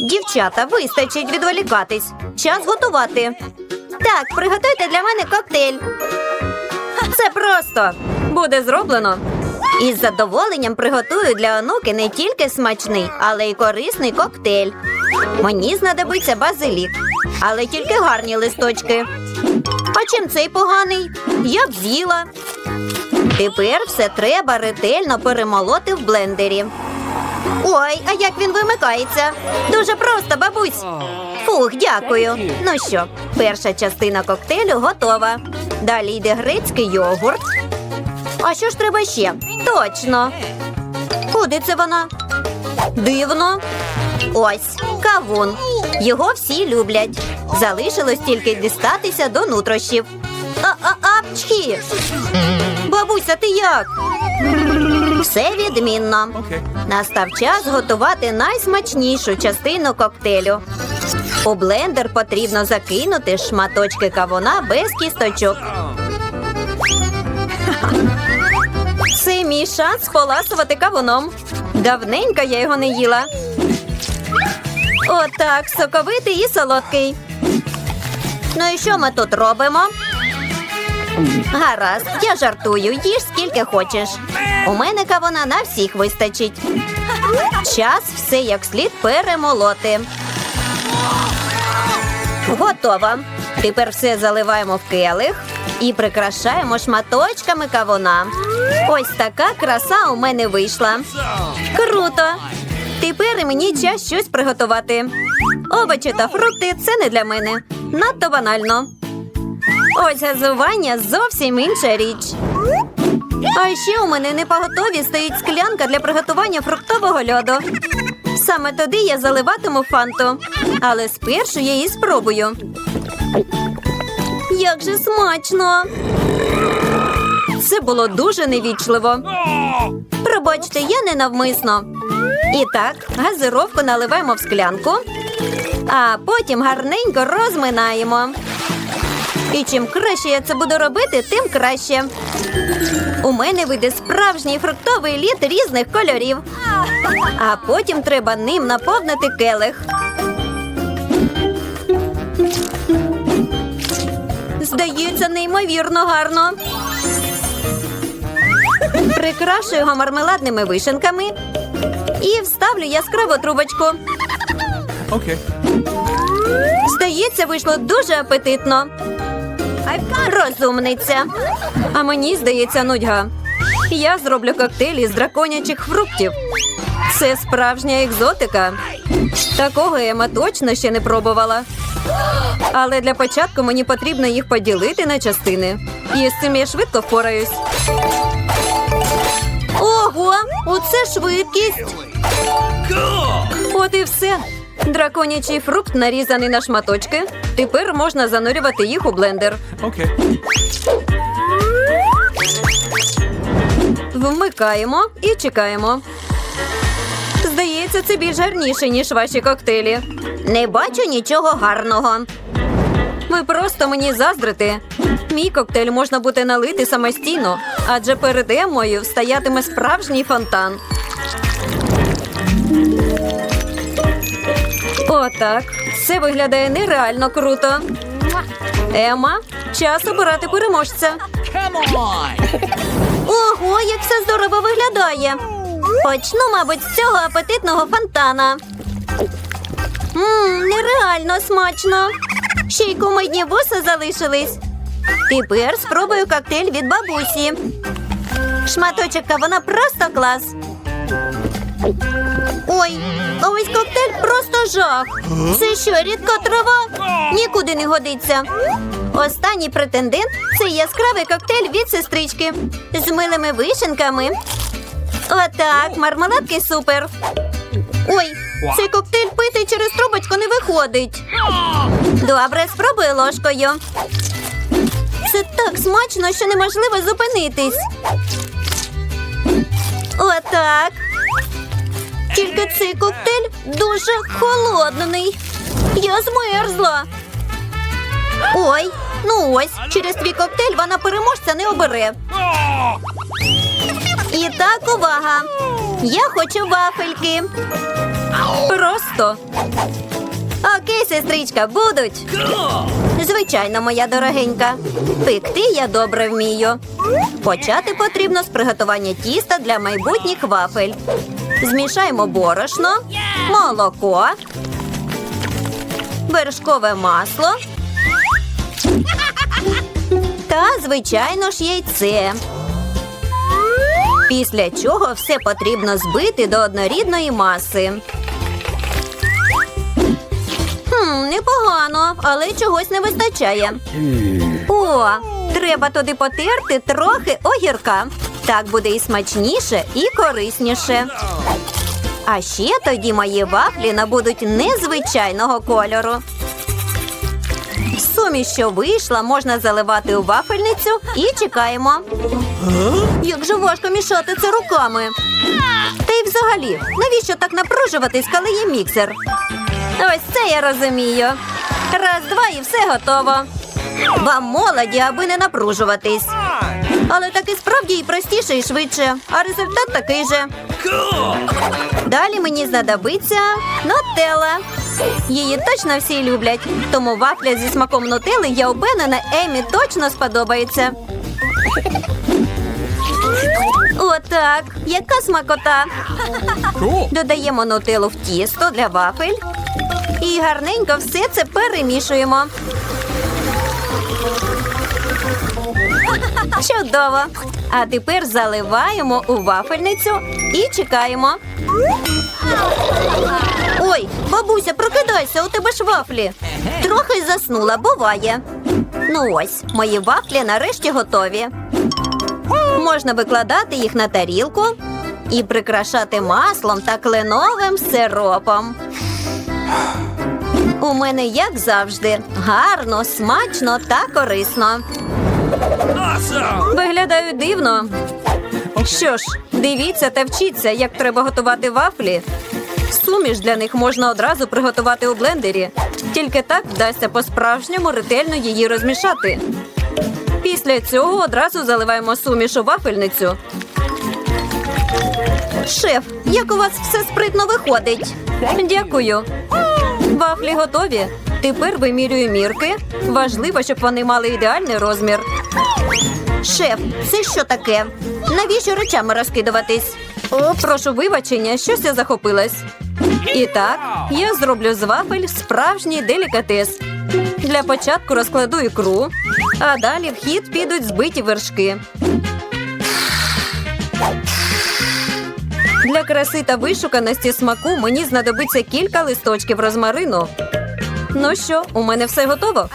Дівчата, вистачить відволікатись. Час готувати. Так, приготуйте для мене коктейль. Це просто буде зроблено. Із задоволенням приготую для онуки не тільки смачний, але й корисний коктейль. Мені знадобиться базилік, але тільки гарні листочки. А чим цей поганий? Я б з'їла. Тепер все треба ретельно перемолоти в блендері. Ой, а як він вимикається? Дуже просто, бабусь. Фух, дякую. Ну що, перша частина коктейлю готова. Далі йде грецький йогурт. А що ж треба ще? Точно. Куди це вона? Дивно. Ось кавун. Його всі люблять. Залишилось тільки дістатися до нутрощів. А-а-апчхі! Бабуся, ти як? Все відмінно. Настав час готувати найсмачнішу частину коктейлю. У блендер потрібно закинути шматочки кавуна без кісточок. Це мій шанс поласувати кавуном. Давненько я його не їла. Отак, соковитий і солодкий. Ну і що ми тут робимо? Гаразд, я жартую, їж скільки хочеш. У мене кавуна на всіх вистачить. Час все як слід перемолоти. Готово. Тепер все заливаємо в келих і прикрашаємо шматочками кавуна. Ось така краса у мене вийшла. Круто! Тепер мені час щось приготувати. Овочі та фрукти це не для мене. Надто банально. Ось газування зовсім інша річ. А ще у мене не поготові стоїть склянка для приготування фруктового льоду. Саме туди я заливатиму фанту. Але спершу я її спробую. Як же смачно! Це було дуже невічливо. Пробачте, я ненавмисно. І так, газировку наливаємо в склянку, а потім гарненько розминаємо. І чим краще я це буду робити, тим краще. У мене вийде справжній фруктовий лід різних кольорів. А потім треба ним наповнити келих. Здається, неймовірно гарно. Прикрашу його мармеладними вишенками і вставлю яскраву трубочку. Okay. Здається, вийшло дуже апетитно. Розумниця. А мені здається нудьга. Я зроблю коктейль із драконячих фруктів. Це справжня екзотика. Такого Ема точно ще не пробувала. Але для початку мені потрібно їх поділити на частини. І з цим я швидко впораюсь. Ого, оце швидкість. От і все. Драконячий фрукт нарізаний на шматочки. Тепер можна занурювати їх у блендер. Okay. Вмикаємо і чекаємо. Здається, це більш гарніше, ніж ваші коктейлі. Не бачу нічого гарного. Ви просто мені заздрите. Мій коктейль можна буде налити самостійно, адже перед Еммою стоятиме справжній фонтан. Отак. Це виглядає нереально круто. Ема, час обирати переможця. Ого, як все здорово виглядає. Почну, мабуть, з цього апетитного фонтана. Мм, нереально смачно. Ще й кумедні вуса залишились. Тепер спробую коктейль від бабусі. Шматочок вона просто клас. Ой, ось коктейль просто жах. Це що, рідка трава? Нікуди не годиться. Останній претендент це яскравий коктейль від сестрички з милими вишенками. Отак, мармеладки супер. Ой, цей коктейль пити через трубочку не виходить. Добре, спробую ложкою. Це так смачно, що неможливо зупинитись. Отак. Тільки цей коктейль дуже холодний. Я змерзла. Ой, ну ось, через твій коктейль вона переможця не обере. І так, увага! Я хочу вафельки. Просто. Окей, сестричка, будуть. Звичайно, моя дорогенька. Пекти я добре вмію. Почати потрібно з приготування тіста для майбутніх вафель. Змішаємо борошно, молоко, вершкове масло та, звичайно ж, яйце. Після чого все потрібно збити до однорідної маси. Хм, непогано, але чогось не вистачає. О, треба туди потерти трохи огірка. Так буде і смачніше, і корисніше. А ще тоді мої вафлі набудуть незвичайного кольору. Суміш, що вийшла, можна заливати у вафельницю і чекаємо. Як же важко мішати це руками. Та й взагалі, навіщо так напружуватись, коли є міксер? Ось це я розумію. Раз, два і все готово. Вам молоді, аби не напружуватись. Але так і справді і простіше, і швидше, а результат такий же. Далі мені знадобиться нутелла. Її точно всі люблять, тому вафля зі смаком нутели, я впевнена, Емі точно сподобається. Отак, яка смакота. Додаємо нутеллу в тісто для вафель і гарненько все це перемішуємо. Чудово! А тепер заливаємо у вафельницю і чекаємо. Ой, бабуся, прокидайся, у тебе ж вафлі. Трохи заснула, буває. Ну ось, мої вафлі нарешті готові. Можна викладати їх на тарілку і прикрашати маслом та кленовим сиропом. У мене, як завжди, гарно, смачно та корисно. Виглядаю дивно. Що ж, дивіться та вчіться, як треба готувати вафлі. Суміш для них можна одразу приготувати у блендері. Тільки так вдасться по-справжньому ретельно її розмішати. Після цього одразу заливаємо суміш у вафельницю. Шеф, як у вас все спритно виходить? Дякую. Вафлі готові. Тепер вимірюю мірки. Важливо, щоб вони мали ідеальний розмір. Шеф, це що таке? Навіщо речами розкидуватись? О, Прошу вибачення, щось я захопилась. І так, я зроблю з вафель справжній делікатес. Для початку розкладу ікру, а далі в хід підуть збиті вершки. Для краси та вишуканості смаку мені знадобиться кілька листочків розмарину. Ну що, у мене все готово?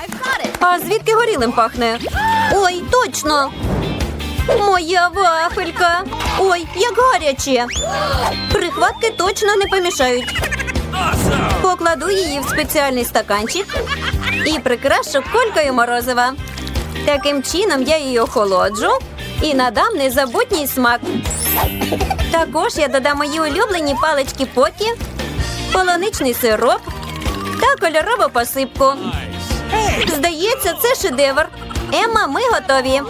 А звідки горілим пахне? Ой, точно! Моя вафелька! Ой, як гаряче! Прихватки точно не помішають. Покладу її в спеціальний стаканчик і прикрашу колькою морозива. Таким чином я її охолоджу і надам незабутній смак. Також я додам мої улюблені палички поті, полуничний сироп та кольорову посипку. Здається, це шедевр. Емма, ми готові.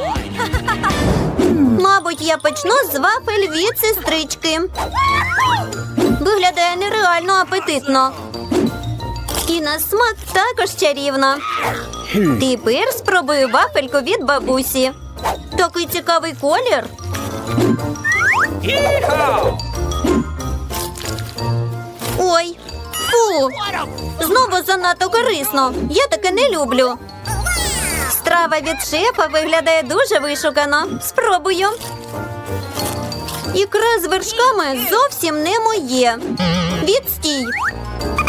Мабуть, я почну з вафель від сестрички. Виглядає нереально апетитно. І на смак також чарівно. Тепер спробую вафельку від бабусі. Такий цікавий колір. Ой, фу! Знову занадто корисно. Я таке не люблю. Страва від шефа виглядає дуже вишукано. Спробую. Ікра з вершками зовсім не моє. Відстій.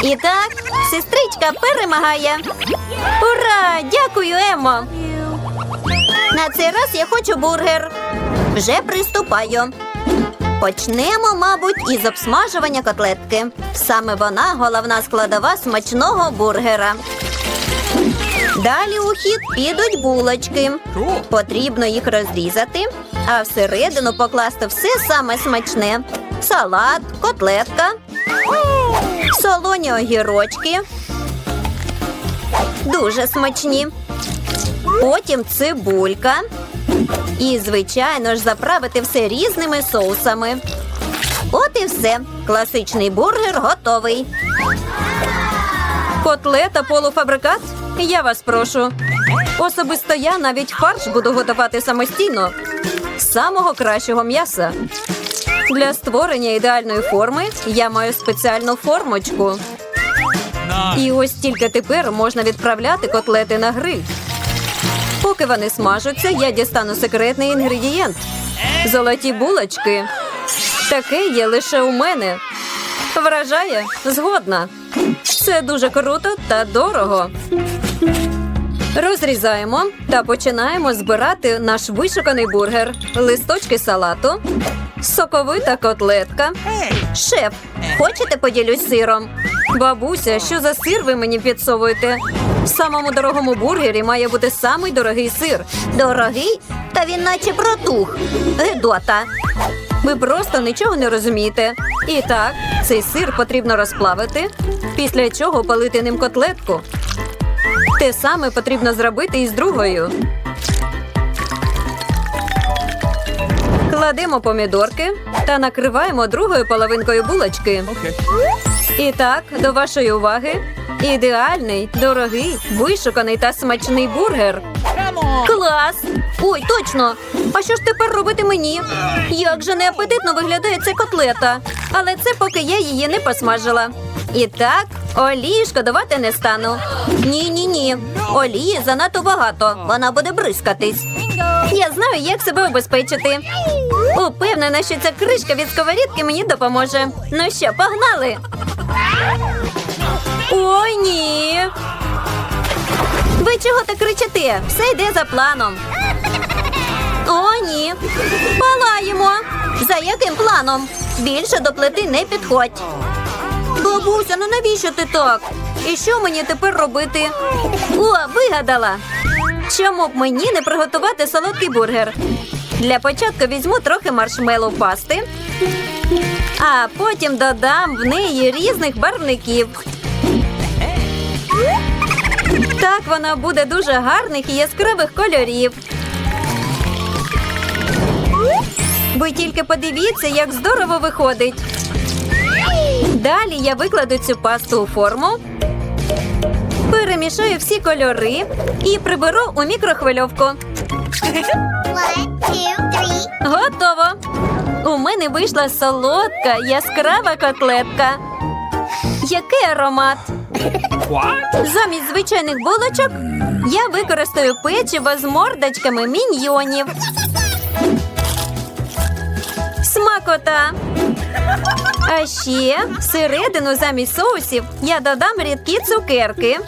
І так, сестричка перемагає. Ура! Дякую, Емо! На цей раз я хочу бургер. Вже приступаю. Почнемо, мабуть, із обсмажування котлетки. Саме вона головна складова смачного бургера. Далі у хід підуть булочки. Потрібно їх розрізати, а всередину покласти все саме смачне: салат, котлетка, солоні огірочки. Дуже смачні. Потім цибулька. І, звичайно ж, заправити все різними соусами. От і все. Класичний бургер готовий. Котлета полуфабрикат? Я вас прошу. Особисто я навіть фарш буду готувати самостійно з самого кращого м'яса. Для створення ідеальної форми я маю спеціальну формочку. І ось тільки тепер можна відправляти котлети на гриль. Поки вони смажуться, я дістану секретний інгредієнт золоті булочки. Таке є лише у мене. Вражає згодна. Це дуже круто та дорого. Розрізаємо та починаємо збирати наш вишуканий бургер, листочки салату, соковита котлетка. Шеф, хочете поділюсь сиром? Бабуся, що за сир ви мені підсовуєте? В самому дорогому бургері має бути самий дорогий сир. Дорогий? Та він наче протух. Гедота. Ви просто нічого не розумієте. І так, цей сир потрібно розплавити, після чого палити ним котлетку. Те саме потрібно зробити і з другою. Кладемо помідорки та накриваємо другою половинкою булочки. Okay. І так, до вашої уваги, ідеальний, дорогий, вишуканий та смачний бургер. Клас! Ой, точно! А що ж тепер робити мені? Як же неапетитно виглядає ця котлета. Але це поки я її не посмажила. І так, олії шкодувати не стану. Ні, ні, ні. Олії занадто багато. Вона буде бризкатись. Я знаю, як себе обезпечити. Упевнена, що ця кришка від сковорідки мені допоможе. Ну що, погнали? Ой, ні. Ви чого так кричите? Все йде за планом. О, ні. Палаємо. За яким планом? Більше до плити не підходь. Бабуся, ну навіщо ти так? І що мені тепер робити? О, вигадала. Чому б мені не приготувати солодкий бургер? Для початку візьму трохи маршмеллоу пасти, а потім додам в неї різних барвників. Так вона буде дуже гарних і яскравих кольорів. Ви тільки подивіться, як здорово виходить. Далі я викладу цю пасту у форму, перемішаю всі кольори і приберу у мікрохвильовку. One, two, three. Готово. У мене вийшла солодка, яскрава котлетка. Який аромат! Замість звичайних булочок я використаю печиво з мордочками міньйонів. Смакота. А ще всередину замість соусів я додам рідкі цукерки,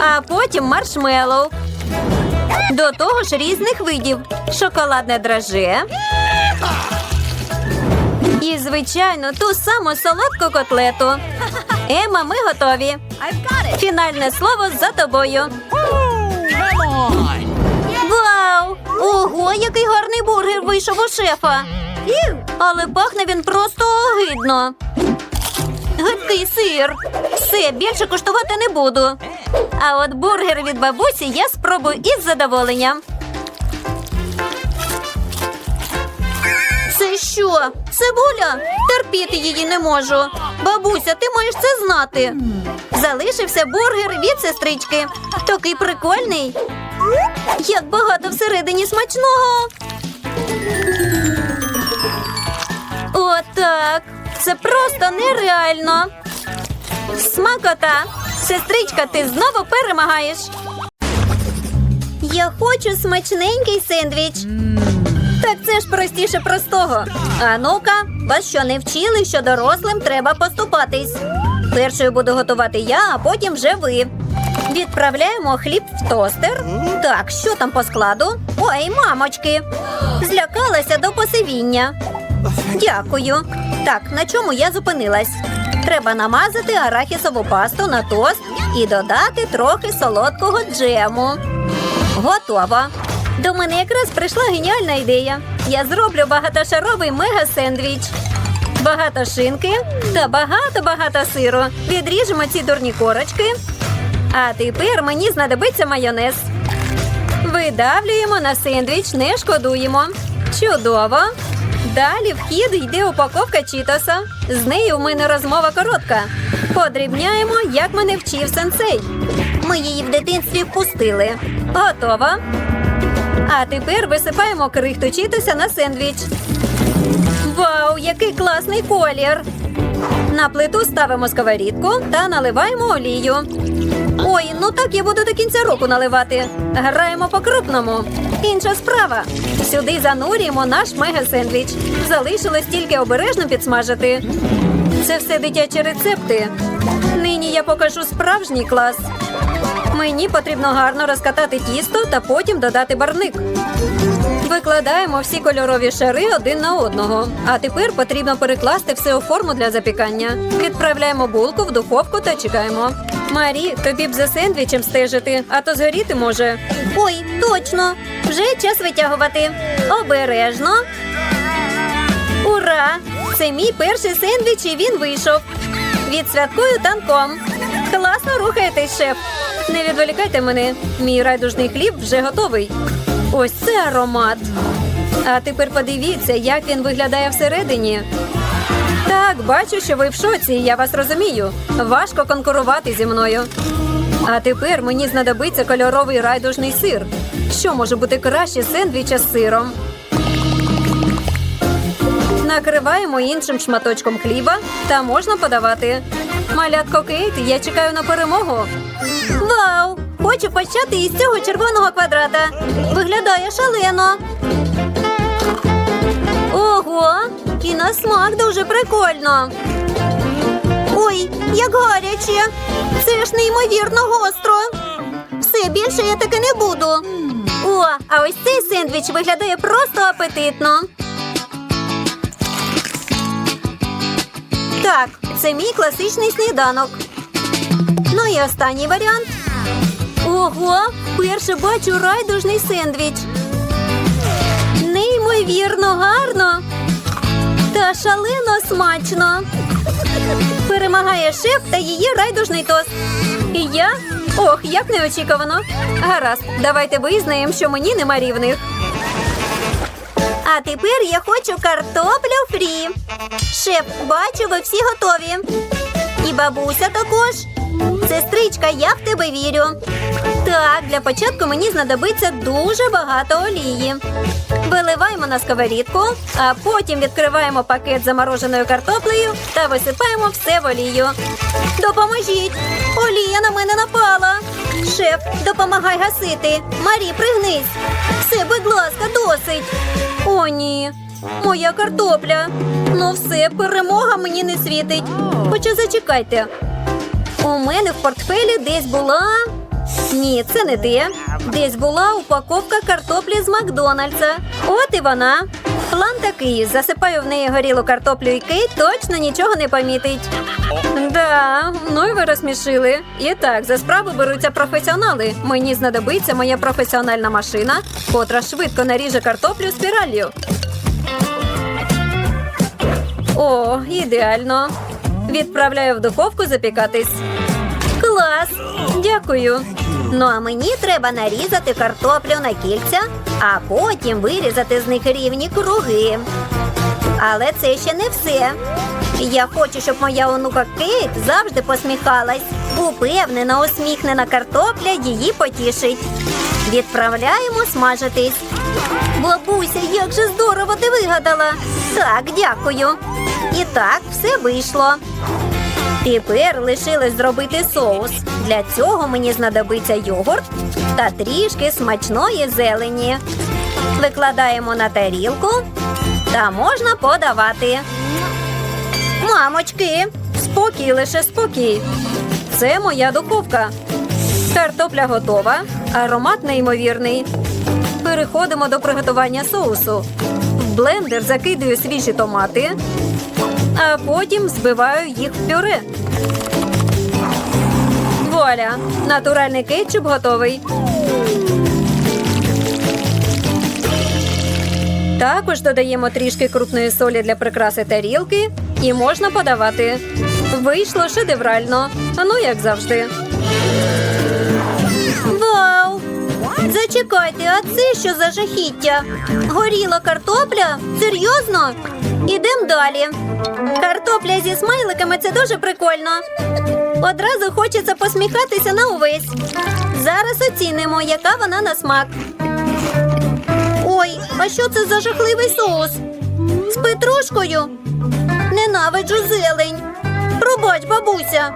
а потім маршмеллоу. До того ж різних видів шоколадне драже. І, звичайно, ту саму солодку котлету. Ема, ми готові. Фінальне слово за тобою. Вау! Ого, який гарний бургер вийшов у шефа. Але пахне він просто огидно. Гидкий сир. Все, більше куштувати не буду. А от бургер від бабусі я спробую із задоволенням. Це що? Цибуля? Терпіти її не можу. Бабуся, ти маєш це знати. Залишився бургер від сестрички. Такий прикольний. Як багато всередині смачного. Отак. Це просто нереально. Смакота. Сестричка, ти знову перемагаєш. Я хочу смачненький сендвіч. Так це ж простіше простого. А ну-ка, вас що не вчили, що дорослим треба поступатись. Першою буду готувати я, а потім вже ви. Відправляємо хліб в тостер. Так, що там по складу? Ой, мамочки. Злякалася до посивіння. Дякую. Так, на чому я зупинилась? Треба намазати арахісову пасту на тост і додати трохи солодкого джему. Готово. До мене якраз прийшла геніальна ідея. Я зроблю багатошаровий мега-сендвіч. Багато шинки та багато-багато сиру. Відріжемо ці дурні корочки. А тепер мені знадобиться майонез. Видавлюємо на сендвіч, не шкодуємо. Чудово. Далі в хід йде упаковка чітоса. З нею в мене розмова коротка. Подрібняємо, як мене вчив сенсей. Ми її в дитинстві впустили. Готова. А тепер висипаємо крихту чітоса на сендвіч. Вау, який класний колір! На плиту ставимо сковорідку та наливаємо олію. Ой, ну так я буду до кінця року наливати. Граємо по-крупному. Інша справа. Сюди занурюємо наш мега-сендвіч. Залишилось тільки обережно підсмажити. Це все дитячі рецепти. Нині я покажу справжній клас. Мені потрібно гарно розкатати тісто та потім додати барник. Викладаємо всі кольорові шари один на одного. А тепер потрібно перекласти все у форму для запікання. Відправляємо булку в духовку та чекаємо. Марі, тобі б за сендвічем стежити, а то згоріти може. Ой, точно! Вже час витягувати. Обережно. Ура! Це мій перший сендвіч, і він вийшов. Відсвяткую танком. Класно рухаєтесь, шеф. Не відволікайте мене. Мій райдужний хліб вже готовий. Ось це аромат. А тепер подивіться, як він виглядає всередині. Так, бачу, що ви в шоці, я вас розумію. Важко конкурувати зі мною. А тепер мені знадобиться кольоровий райдужний сир. Що може бути краще сендвіча з сиром? Накриваємо іншим шматочком хліба та можна подавати. Малятко Кейт, я чекаю на перемогу. Вау! Хочу почати із цього червоного квадрата. Виглядає шалено. Ого! І на смак дуже прикольно. Ой, як гаряче! Це ж неймовірно гостро. Все більше я таки не буду. О, а ось цей сендвіч виглядає просто апетитно. Так, це мій класичний сніданок. Ну і останній варіант. Ого, вперше бачу райдужний сендвіч. Неймовірно гарно та шалено смачно. Перемагає шеф та її райдужний тост. І я? Ох, як неочікувано. Гаразд, давайте визнаємо, що мені нема рівних. А тепер я хочу картоплю фрі. Шеф, бачу, ви всі готові. І бабуся також. Сестричка, я в тебе вірю. Так, для початку мені знадобиться дуже багато олії. Виливаємо на сковорідку, а потім відкриваємо пакет замороженою картоплею та висипаємо все в олію. Допоможіть! Олія на мене напала. Шеф, допомагай гасити. Марі, пригнись. Все, будь ласка, досить. О, ні. Моя картопля. Ну все, перемога мені не світить. Хоча зачекайте. У мене в портфелі десь була. Ні, це не те. Десь була упаковка картоплі з Макдональдса. От і вона. План такий: засипаю в неї горілу картоплю і Кейт точно нічого не помітить. Да, ну і ви розсмішили. І так, за справу беруться професіонали. Мені знадобиться моя професіональна машина, котра швидко наріже картоплю спіраллю. О, ідеально. Відправляю в духовку запікатись. Клас! Дякую. Ну а мені треба нарізати картоплю на кільця, а потім вирізати з них рівні круги. Але це ще не все. Я хочу, щоб моя онука Кейт завжди посміхалась. Упевнена, усміхнена картопля її потішить. Відправляємо смажитись. Бабуся, як же здорово ти вигадала. Так, дякую. І так, все вийшло. Тепер лишилось зробити соус. Для цього мені знадобиться йогурт та трішки смачної зелені. Викладаємо на тарілку та можна подавати. Мамочки, спокій, лише спокій. Це моя духовка. Картопля готова, аромат неймовірний. Переходимо до приготування соусу. В блендер закидаю свіжі томати, а потім збиваю їх в пюре. Вуаля! Натуральний кетчуп готовий. Також додаємо трішки крупної солі для прикраси тарілки і можна подавати. Вийшло шедеврально. Ну, як завжди. Вау! Зачекайте, а це що за жахіття? Горіла картопля? Серйозно? Ідем далі. Картопля зі смайликами це дуже прикольно. Одразу хочеться посміхатися на увесь. Зараз оцінимо, яка вона на смак. Ой, а що це за жахливий соус? З петрушкою? Ненавиджу зелень. Пробач, бабуся.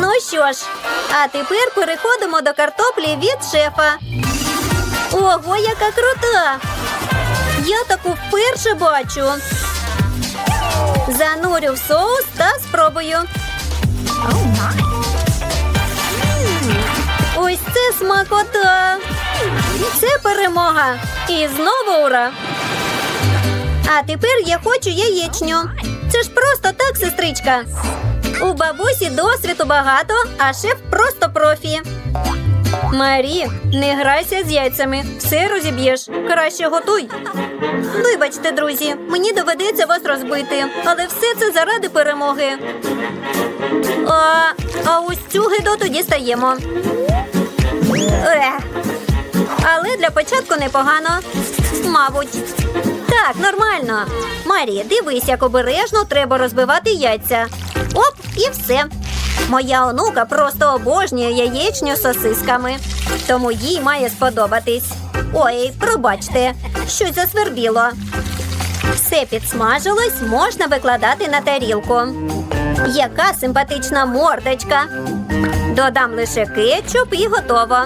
Ну що ж, а тепер переходимо до картоплі від шефа. Ого, яка крута! Я таку вперше бачу. Занурю в соус та спробую. Ось це смакота. Це перемога. І знову ура. А тепер я хочу яєчню. Це ж просто так, сестричка. У бабусі досвіду багато, а шеф просто профі. Марі, не грайся з яйцями, все розіб'єш. Краще готуй. Вибачте, друзі, мені доведеться вас розбити, але все це заради перемоги. А, а ось цю гидоту дістаємо. Ех. Але для початку непогано. Мабуть. Так, нормально. Марі, дивись, як обережно треба розбивати яйця. Оп, і все. Моя онука просто обожнює яєчню з сосисками, тому їй має сподобатись. Ой, пробачте, щось засвербіло. Все підсмажилось, можна викладати на тарілку. Яка симпатична мордочка. Додам лише кетчуп і готово.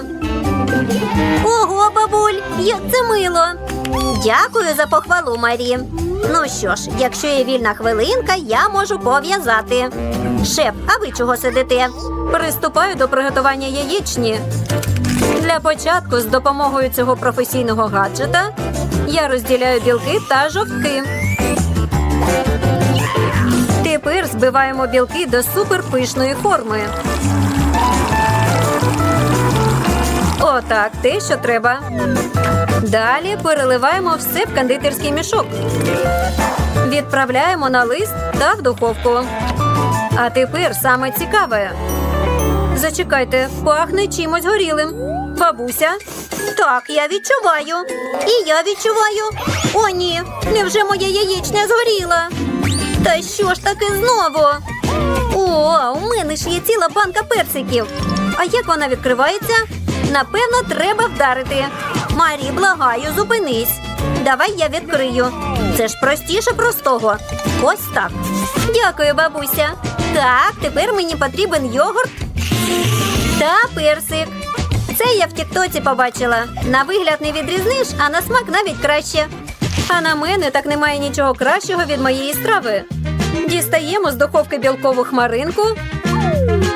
Ого, бабуль, як це мило. Дякую за похвалу, Марі. Ну що ж, якщо є вільна хвилинка, я можу пов'язати. Шеф, а ви чого сидите? Приступаю до приготування яєчні. Для початку, з допомогою цього професійного гаджета, я розділяю білки та жовтки. Тепер збиваємо білки до суперпишної форми. Отак, те, що треба. Далі переливаємо все в кондитерський мішок. Відправляємо на лист та в духовку. А тепер саме цікаве. Зачекайте, пахне чимось горілим. Бабуся. Так, я відчуваю. І я відчуваю. О, ні, невже моя яєчня згоріла? Та що ж таке знову? О, у мене ж є ціла банка персиків. А як вона відкривається? Напевно, треба вдарити. Марі, благаю, зупинись. Давай я відкрию. Це ж простіше простого. Ось так. Дякую, бабуся. Так, тепер мені потрібен йогурт та персик. Це я в Тіктоці побачила. На вигляд не відрізниш, а на смак навіть краще. А на мене так немає нічого кращого від моєї страви. Дістаємо з духовки білкову хмаринку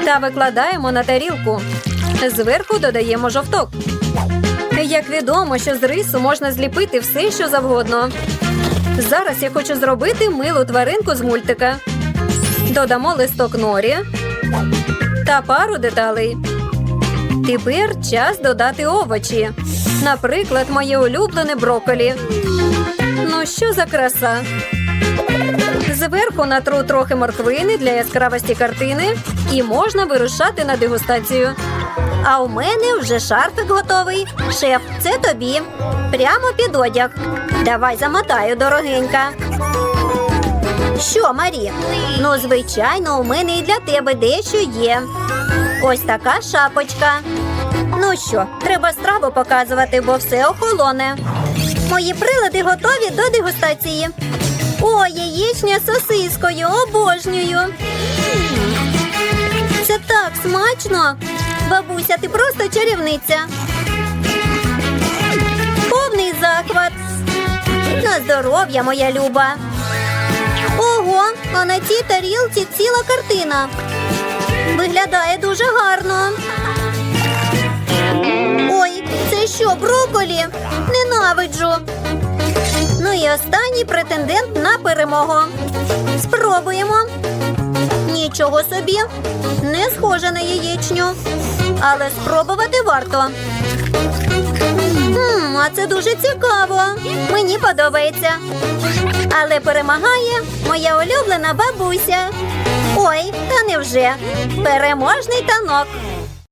та викладаємо на тарілку. Зверху додаємо жовток. Як відомо, що з рису можна зліпити все, що завгодно. Зараз я хочу зробити милу тваринку з мультика. Додамо листок норі та пару деталей. Тепер час додати овочі. Наприклад, моє улюблене брокколі. Ну, що за краса? Зверху натру трохи морквини для яскравості картини і можна вирушати на дегустацію. А у мене вже шарфик готовий. Шеф, це тобі. Прямо під одяг. Давай замотаю, дорогенька. Що, Марі? Ну, звичайно, у мене і для тебе дещо є. Ось така шапочка. Ну що, треба страву показувати, бо все охолоне. Мої прилади готові до дегустації. О, яєчня з сосискою, обожнюю. Це так смачно. Бабуся, ти просто чарівниця. Повний захват. На здоров'я, моя люба. Ого, а на цій тарілці ціла картина. Виглядає дуже гарно. Ой, це що, броколі? Ненавиджу. Ну і останній претендент на перемогу. Спробуємо. Нічого собі. Не схоже на яєчню. Але спробувати варто. Хм, а це дуже цікаво. Мені подобається. Але перемагає моя улюблена бабуся. Ой, та невже? Переможний танок.